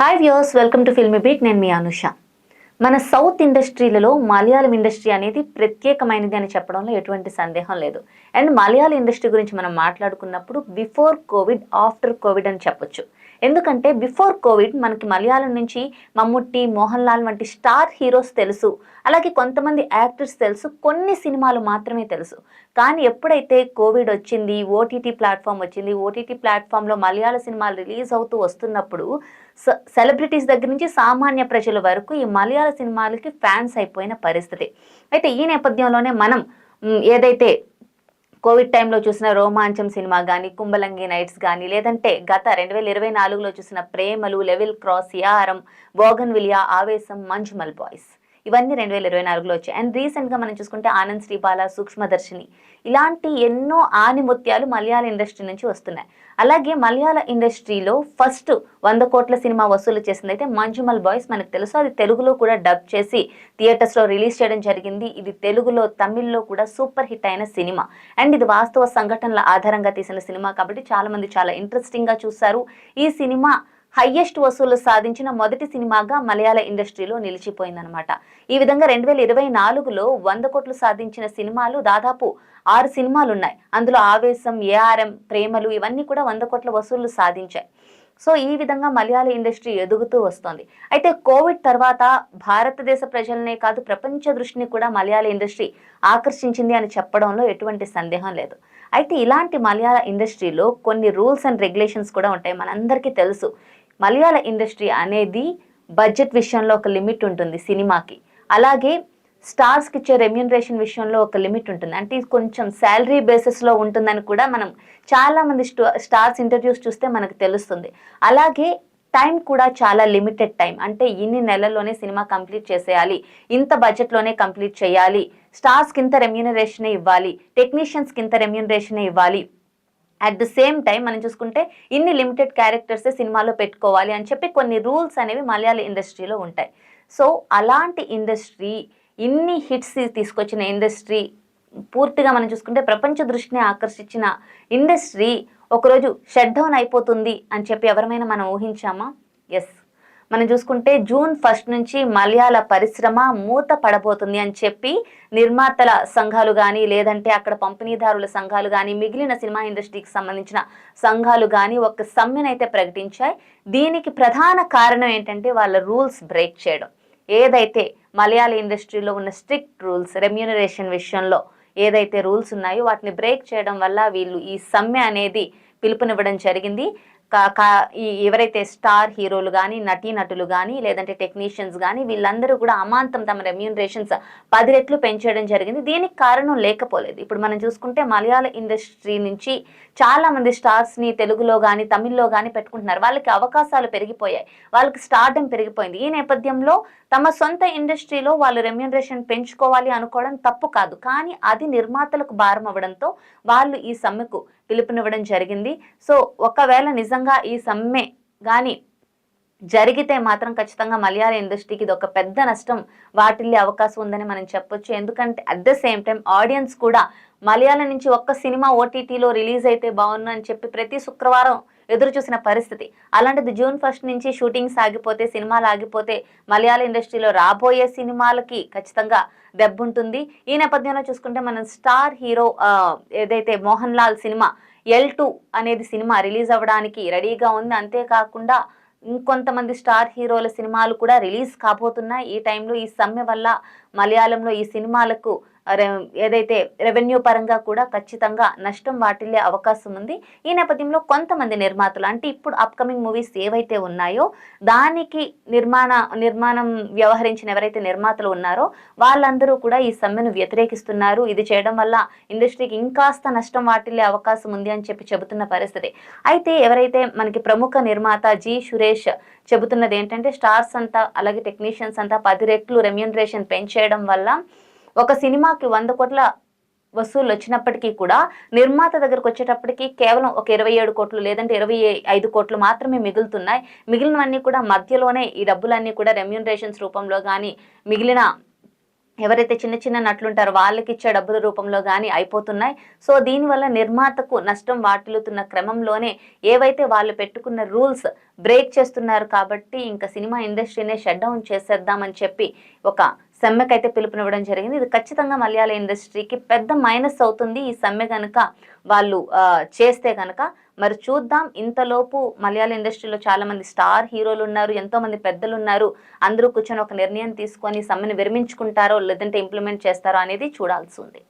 Hi viewers welcome to filmy beat నేను మీ అనుష. మన సౌత్ ఇండస్ట్రీలలో మలయాళం ఇండస్ట్రీ అనేది ప్రత్యేకమైనది అని చెప్పడంలో ఎటువంటి సందేహం లేదు. అండ్ మలయాళ ఇండస్ట్రీ గురించి మనం మాట్లాడుకున్నప్పుడు బిఫోర్ కోవిడ్ ఆఫ్టర్ కోవిడ్ అని చెప్పొచ్చు. ఎందుకంటే బిఫోర్ కోవిడ్ మనకి మలయాళం నుంచి మమ్ముట్టి మోహన్ లాల్ వంటి స్టార్ హీరోస్ తెలుసు. అలాగే కొంతమంది యాక్టర్స్ తెలుసు కొన్ని సినిమాలు మాత్రమే తెలుసు. కానీ ఎప్పుడైతే కోవిడ్ వచ్చింది ఓటీటీ ప్లాట్ఫామ్ వచ్చింది ఓటీటీ ప్లాట్ఫామ్లో మలయాళ సినిమాలు రిలీజ్ అవుతూ వస్తున్నప్పుడు సెలబ్రిటీస్ దగ్గర నుంచి సామాన్య ప్రజల వరకు ఈ మలయాళ సినిమాలకి ఫ్యాన్స్ అయిపోయిన పరిస్థితి. అయితే ఈ నేపథ్యంలోనే మనం ఏదైతే కోవిడ్ టైంలో చూసిన రోమాంచం సినిమా కానీ కుంభలంగి నైట్స్ కానీ లేదంటే గత రెండు వేల ఇరవై నాలుగులో చూసిన ప్రేమలు లెవెల్ క్రాస్ యారం బోగన్ విలియా ఆవేశం మంజుమల్ బాయ్స్. ఇవన్నీ రెండు వేల ఇరవై నాలుగులో వచ్చాయి. అండ్ రీసెంట్గా మనం చూసుకుంటే ఆనంద్ శ్రీబాల సూక్ష్మదర్శిని ఇలాంటి ఎన్నో ఆనిముత్యాలు మలయాళ ఇండస్ట్రీ నుంచి వస్తున్నాయి. అలాగే మలయాళ ఇండస్ట్రీలో ఫస్ట్ వంద కోట్ల సినిమా వసూలు చేసింది అయితే మంజుమల్ బాయ్స్. మనకు తెలుసు అది తెలుగులో కూడా డబ్ చేసి థియేటర్స్లో రిలీజ్ చేయడం జరిగింది. ఇది తెలుగులో తమిళ్ళో కూడా సూపర్ హిట్ అయిన సినిమా. అండ్ ఇది వాస్తవ సంఘటనల ఆధారంగా తీసిన సినిమా కాబట్టి చాలామంది చాలా ఇంట్రెస్టింగ్గా చూస్తారు ఈ సినిమా హయ్యెస్ట్ వసూలు సాధించిన మొదటి సినిమాగా మలయాళ ఇండస్ట్రీలో నిలిచిపోయిందనమాట ఈ విధంగా రెండు వేల ఇరవై నాలుగులో వంద కోట్లు సాధించిన సినిమాలు దాదాపు ఆరు సినిమాలు ఉన్నాయి అందులో ఆవేశం ఏఆర్ఎం ప్రేమలు ఇవన్నీ కూడా వంద కోట్ల వసూళ్ళు సాధించాయి. సో ఈ విధంగా మలయాళ ఇండస్ట్రీ ఎదుగుతూ వస్తోంది. అయితే కోవిడ్ తర్వాత భారతదేశ ప్రజలనే కాదు ప్రపంచ దృష్టిని కూడా మలయాళ ఇండస్ట్రీ ఆకర్షించింది అని చెప్పడంలో ఎటువంటి సందేహం లేదు. అయితే ఇలాంటి మలయాళ ఇండస్ట్రీలో కొన్ని రూల్స్ అండ్ రెగ్యులేషన్స్ కూడా ఉంటాయి. మనందరికీ తెలుసు. మలయాళ ఇండస్ట్రీ అనేది బడ్జెట్ విషయంలో ఒక లిమిట్ ఉంటుంది సినిమాకి. అలాగే స్టార్స్కి ఇచ్చే రెమ్యూనరేషన్ విషయంలో ఒక లిమిట్ ఉంటుంది. అంటే ఇది కొంచెం శాలరీ బేసిస్లో ఉంటుందని కూడా మనం చాలామంది స్టార్స్ ఇంటర్వ్యూస్ చూస్తే మనకు తెలుస్తుంది. అలాగే టైం కూడా చాలా లిమిటెడ్ టైం. అంటే ఇన్ని నెలల్లోనే సినిమా కంప్లీట్ చేసేయాలి ఇంత బడ్జెట్లోనే కంప్లీట్ చేయాలి స్టార్స్కి ఇంత రెమ్యూనరేషనే ఇవ్వాలి టెక్నీషియన్స్కి ఇంత రెమ్యూనరేషనే ఇవ్వాలి అట్ ద సేమ్ టైం మనం చూసుకుంటే ఇన్ని లిమిటెడ్ క్యారెక్టర్స్ సినిమాలో పెట్టుకోవాలి అని చెప్పి కొన్ని రూల్స్ అనేవి మలయాళ ఇండస్ట్రీలో ఉంటాయి. సో అలాంటి ఇండస్ట్రీ ఇన్ని హిట్స్ తీసుకొచ్చిన ఇండస్ట్రీ పూర్తిగా మనం చూసుకుంటే ప్రపంచ దృష్టిని ఆకర్షించిన ఇండస్ట్రీ ఒకరోజు షట్ డౌన్ అయిపోతుంది అని చెప్పి ఎవరమైనా మనం ఊహించామా? ఎస్ మనం చూసుకుంటే జూన్ ఫస్ట్ నుంచి మలయాళ పరిశ్రమ మూత పడబోతుంది అని చెప్పి నిర్మాతల సంఘాలు కానీ లేదంటే అక్కడ పంపిణీదారుల సంఘాలు కానీ మిగిలిన సినిమా ఇండస్ట్రీకి సంబంధించిన సంఘాలు కానీ ఒక సమ్మెనైతే ప్రకటించాయి. దీనికి ప్రధాన కారణం ఏంటంటే వాళ్ళ రూల్స్ బ్రేక్ చేయడం. ఏదైతే మలయాళ ఇండస్ట్రీలో ఉన్న స్ట్రిక్ట్ రూల్స్ రెమ్యూనరేషన్ విషయంలో ఏదైతే రూల్స్ ఉన్నాయో వాటిని బ్రేక్ చేయడం వల్ల వీళ్ళు ఈ సమ్మె అనేది పిలుపునివ్వడం జరిగింది. ఎవరైతే స్టార్ హీరోలు కానీ నటీనటులు కానీ లేదంటే టెక్నీషియన్స్ కానీ వీళ్ళందరూ కూడా అమాంతం తమ రెమ్యూనరేషన్స్ పది రెట్లు పెంచడం జరిగింది. దీనికి కారణం లేకపోలేదు. ఇప్పుడు మనం చూసుకుంటే మలయాళ ఇండస్ట్రీ నుంచి చాలా మంది స్టార్స్ని తెలుగులో కానీ తమిళ్ళో కానీ పెట్టుకుంటున్నారు. వాళ్ళకి అవకాశాలు పెరిగిపోయాయి. వాళ్ళకి స్టార్డం పెరిగిపోయింది. ఈ నేపథ్యంలో తమ సొంత ఇండస్ట్రీలో వాళ్ళు రెమ్యూనరేషన్ పెంచుకోవాలి అనుకోవడం తప్పు కాదు. కానీ అది నిర్మాతలకు భారం అవ్వడంతో వాళ్ళు ఈ సమ్మెకు పిలుపునివ్వడం జరిగింది. సో ఒకవేళ నిజంగా ఈ సమ్మె కానీ జరిగితే మాత్రం ఖచ్చితంగా మలయాళ ఇండస్ట్రీకి ఇది ఒక పెద్ద నష్టం. వాటిల్లే అవకాశం ఉందని మనం చెప్పొచ్చు. ఎందుకంటే at the same time audience కూడా మలయాళం నుంచి ఒక్క సినిమా ఓటీటీలో రిలీజ్ అయితే బాగున్నా అని చెప్పి ప్రతి శుక్రవారం ఎదురు చూసిన పరిస్థితి. అలాంటిది జూన్ ఫస్ట్ నుంచి షూటింగ్స్ ఆగిపోతే సినిమాలు ఆగిపోతే మలయాళ ఇండస్ట్రీలో రాబోయే సినిమాలకి ఖచ్చితంగా దెబ్బుంటుంది. ఈ నేపథ్యంలో చూసుకుంటే మనం స్టార్ హీరో ఏదైతే మోహన్ లాల్ సినిమా ఎల్ టూ అనేది సినిమా రిలీజ్ అవ్వడానికి రెడీగా ఉంది. అంతేకాకుండా ఇంకొంతమంది స్టార్ హీరోల సినిమాలు కూడా రిలీజ్ కాబోతున్నాయి. ఈ టైంలో ఈ సమ్మె వల్ల మలయాళంలో ఈ సినిమాలకు ఏదైతే రెవెన్యూ పరంగా కూడా ఖచ్చితంగా నష్టం వాటిల్లే అవకాశం ఉంది. ఈ నేపథ్యంలో కొంతమంది నిర్మాతలు అంటే ఇప్పుడు అప్కమింగ్ మూవీస్ ఏవైతే ఉన్నాయో దానికి నిర్మాణ నిర్మాణం వ్యవహరించిన ఎవరైతే నిర్మాతలు ఉన్నారో వాళ్ళందరూ కూడా ఈ సమ్మెను వ్యతిరేకిస్తున్నారు. ఇది చేయడం వల్ల ఇండస్ట్రీకి ఇంకాస్త నష్టం వాటిల్లే అవకాశం ఉంది అని చెప్పి చెబుతున్న పరిస్థితి. అయితే ఎవరైతే మనకి ప్రముఖ నిర్మాత జి సురేష్ చెబుతున్నది ఏంటంటే స్టార్స్ అంతా అలాగే టెక్నీషియన్స్ అంతా పది రెట్లు రెమ్యూనరేషన్ పెంచేయడం వల్ల ఒక సినిమాకి వంద కోట్ల వసూళ్ళు వచ్చినప్పటికీ కూడా నిర్మాత దగ్గరకు వచ్చేటప్పటికి కేవలం ఒక ఇరవై ఏడు కోట్లు లేదంటే ఇరవై ఐదు కోట్లు మాత్రమే మిగులుతున్నాయి. మిగిలినవన్నీ కూడా మధ్యలోనే ఈ డబ్బులన్నీ కూడా రెమ్యూనరేషన్స్ రూపంలో కానీ మిగిలిన ఎవరైతే చిన్న చిన్న నట్లుంటారో వాళ్ళకి ఇచ్చే డబ్బుల రూపంలో కానీ అయిపోతున్నాయి. సో దీనివల్ల నిర్మాతకు నష్టం వాటిల్లుతున్న క్రమంలోనే ఏవైతే వాళ్ళు పెట్టుకున్న రూల్స్ బ్రేక్ చేస్తున్నారు కాబట్టి ఇంకా సినిమా ఇండస్ట్రీనే షట్ డౌన్ చేసేద్దామని చెప్పి ఒక సమ్మెకైతే పిలుపునివ్వడం జరిగింది. ఇది ఖచ్చితంగా మలయాళ ఇండస్ట్రీకి పెద్ద మైనస్ అవుతుంది. ఈ సమ్మె కనుక వాళ్ళు చేస్తే కనుక మరి చూద్దాం. ఇంతలోపు మలయాళ ఇండస్ట్రీలో చాలా మంది స్టార్ హీరోలు ఉన్నారు ఎంతో మంది పెద్దలు ఉన్నారు అందరూ కూర్చొని ఒక నిర్ణయం తీసుకొని సమ్మెను విరమించుకుంటారో లేదంటే ఇంప్లిమెంట్ చేస్తారో అనేది చూడాల్సి ఉంది.